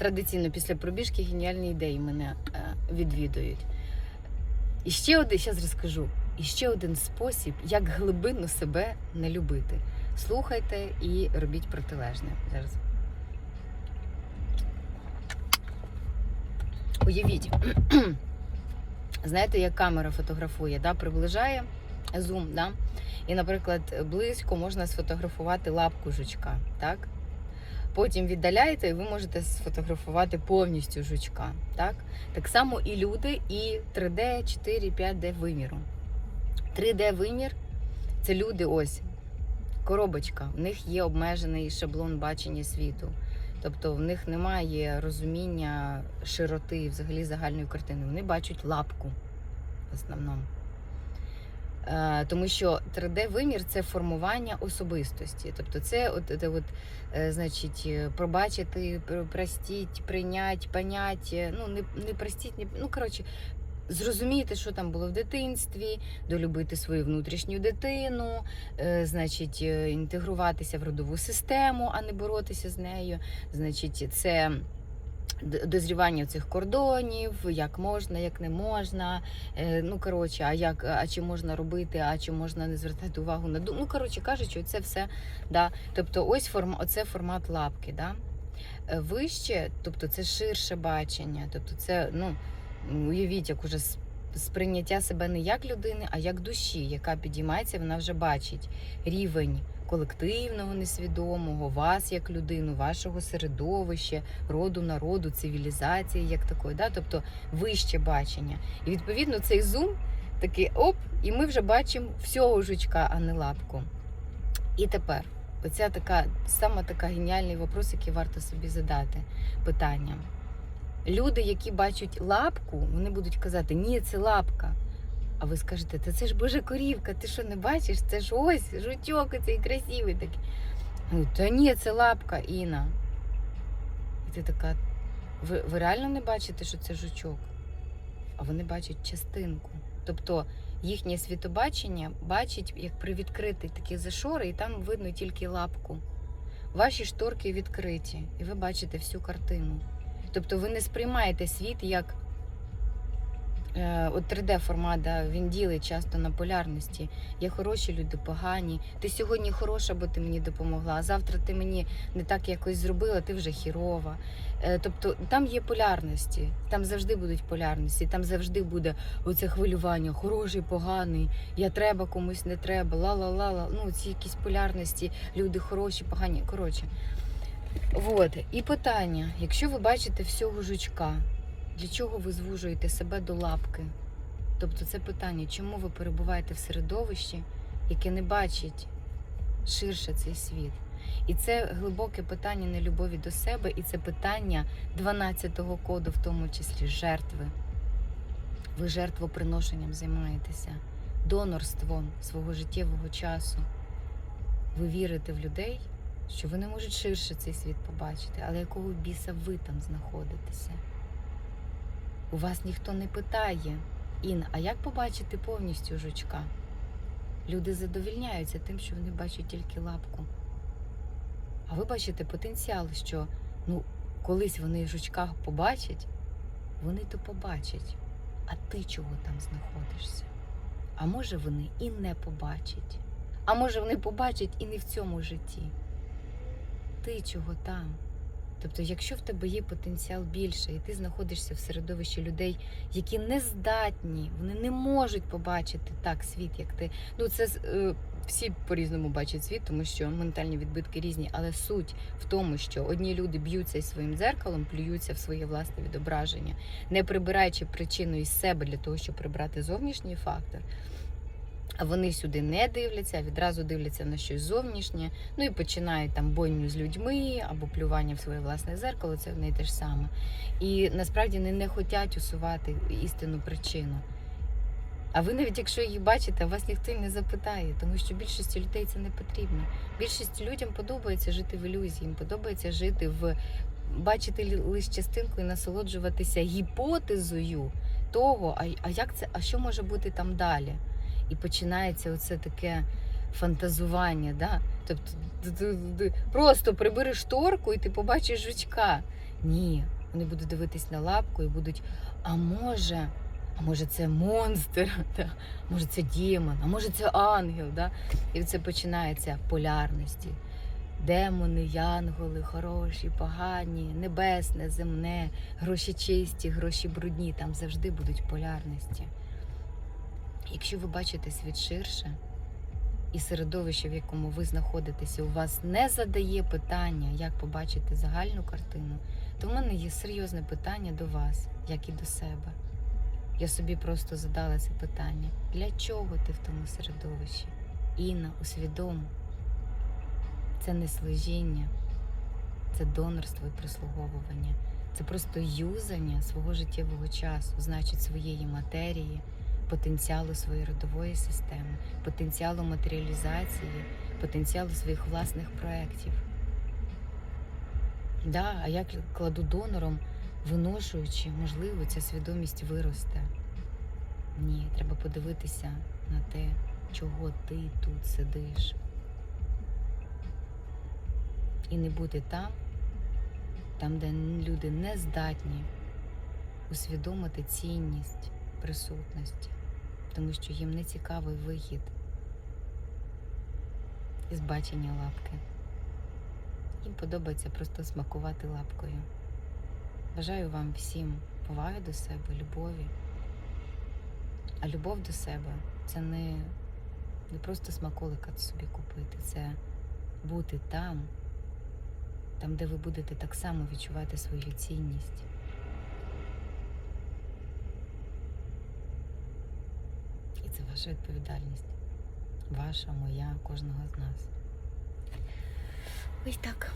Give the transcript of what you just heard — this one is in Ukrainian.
традиційно після пробіжки геніальні ідеї мене е, відвідують. І ще один, зараз розкажу, і ще один спосіб, як глибинно себе не любити. Слухайте і робіть протилежне. Зараз. Уявіть, знаєте, як камера фотографує, да? приближає зум, да? і, наприклад, близько можна сфотографувати лапку жучка. Так? Потім віддаляєте, і ви можете сфотографувати повністю жучка. Так, так само і люди, і 3D, 4, 5D виміру. 3D вимір це люди ось. Коробочка, в них є обмежений шаблон бачення світу. Тобто в них немає розуміння широти взагалі загальної картини. Вони бачать лапку в основному. Е, Тому що 3D-вимір це формування особистості. Тобто, це от, от, е, значить, е, пробачити, простіть, прийняти, понять, ну не, не простіть, не, ну коротше, зрозуміти, що там було в дитинстві, долюбити свою внутрішню дитину, значить, інтегруватися в родову систему, а не боротися з нею. Значить, це дозрівання цих кордонів, як можна, як не можна. Е, Ну коротше, а як, а чи можна робити, а чи можна не звертати увагу на думку. Ну коротше кажучи, це все. Да. Тобто, ось форм, оце формат лапки. Да? Е, Вище, тобто це ширше бачення. Тобто, це ну уявіть, як уже сприйняття себе не як людини, а як душі, яка підіймається, вона вже бачить рівень колективного несвідомого, вас як людину, вашого середовища, роду народу, цивілізації, як такої, да? тобто вище бачення. І відповідно цей зум такий оп, і ми вже бачимо всього жучка, а не лапку. І тепер, оця така саме така геніальний вопрос, який варто собі задати питання. Люди, які бачать лапку, вони будуть казати, ні, це лапка. А ви скажете, та це ж божа корівка, ти що не бачиш? Це ж ось жучок цей красивий такий. Та ні, це лапка, Іна. І ти така, ви, ви реально не бачите, що це жучок? А вони бачать частинку. Тобто їхнє світобачення бачить, як привідкритий такі зашори, і там видно тільки лапку. Ваші шторки відкриті, і ви бачите всю картину. Тобто ви не сприймаєте світ як е, от 3D формат, да, він ділить часто на полярності. Є хороші люди, погані. Ти сьогодні хороша, бо ти мені допомогла, а завтра ти мені не так якось зробила, ти вже хірова. Е, тобто там є полярності, там завжди будуть полярності, там завжди буде оце хвилювання, хороший, поганий, я треба комусь не треба, ла-ла-ла-ла. Ну, ці якісь полярності, люди хороші, погані. Коротше. Вот. І питання: якщо ви бачите всього жучка, для чого ви звужуєте себе до лапки? Тобто це питання, чому ви перебуваєте в середовищі, яке не бачить ширше цей світ? І це глибоке питання нелюбові до себе, і це питання 12-го коду, в тому числі жертви. Ви жертвоприношенням займаєтеся, донорством свого життєвого часу. Ви вірите в людей, що вони можуть ширше цей світ побачити, але якого біса ви там знаходитеся? У вас ніхто не питає, Ін, а як побачити повністю жучка? Люди задовільняються тим, що вони бачать тільки лапку. А ви бачите потенціал, що ну, колись вони жучка побачать, вони то побачать. А ти чого там знаходишся? А може вони і не побачать. А може вони побачать і не в цьому житті. Ти чого там? Тобто, якщо в тебе є потенціал більше, і ти знаходишся в середовищі людей, які не здатні, вони не можуть побачити так світ, як ти. Ну це е, всі по-різному бачать світ, тому що ментальні відбитки різні, але суть в тому, що одні люди б'ються із своїм дзеркалом, плюються в своє власне відображення, не прибираючи причину із себе для того, щоб прибрати зовнішній фактор. Вони сюди не дивляться, а відразу дивляться на щось зовнішнє, ну і починають там бойню з людьми або плювання в своє власне зеркало, це в неї те ж саме. І насправді вони не хочуть усувати істинну причину. А ви навіть якщо її бачите, вас ніхто не запитає, тому що більшості людей це не потрібно. Більшість людям подобається жити в ілюзії, їм подобається жити в бачити лише частинку і насолоджуватися гіпотезою того, а як це, а що може бути там далі? І починається оце таке фантазування. Да? Тобто просто прибери шторку і ти побачиш жучка. Ні, вони будуть дивитись на лапку і будуть, а може, а може це монстр, да? може це демон, а може це ангел. Да? І це починається полярності. Демони, янголи, хороші, погані, небесне, земне, гроші чисті, гроші брудні, там завжди будуть полярності. Якщо ви бачите світ ширше, і середовище, в якому ви знаходитеся, у вас не задає питання, як побачити загальну картину, то в мене є серйозне питання до вас, як і до себе. Я собі просто задала це питання: для чого ти в тому середовищі? Інна, усвідом. Це не служіння, це донорство і прислуговування. Це просто юзання свого життєвого часу, значить, своєї матерії, потенціалу своєї родової системи, потенціалу матеріалізації, потенціалу своїх власних проєктів. Да, а я кладу донором, виношуючи, можливо, ця свідомість виросте. Ні, треба подивитися на те, чого ти тут сидиш. І не бути там, там, де люди не здатні усвідомити цінність присутності, тому що їм не цікавий вихід із бачення лапки. Їм подобається просто смакувати лапкою. Бажаю вам всім поваги до себе, любові. А любов до себе це не, не просто смаколика собі купити, це бути там, там, де ви будете так само відчувати свою цінність. Це ваша відповідальність. Ваша, моя, кожного з нас. Ось так.